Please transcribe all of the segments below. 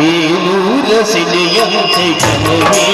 ಬೇಲೂರ ಸಿಲೆಯಂತೆ ಕನವೇ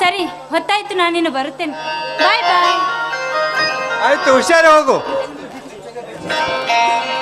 ಸರಿ ಹೊತ್ತಾಯ್ತು ನಾನಿನ್ನು ಬರುತ್ತೇನೆ. ಬಾಯ್ ಬಾಯ್ ಆಯ್ತು ಹುಷಾರು ಹೋಗು. Thank you.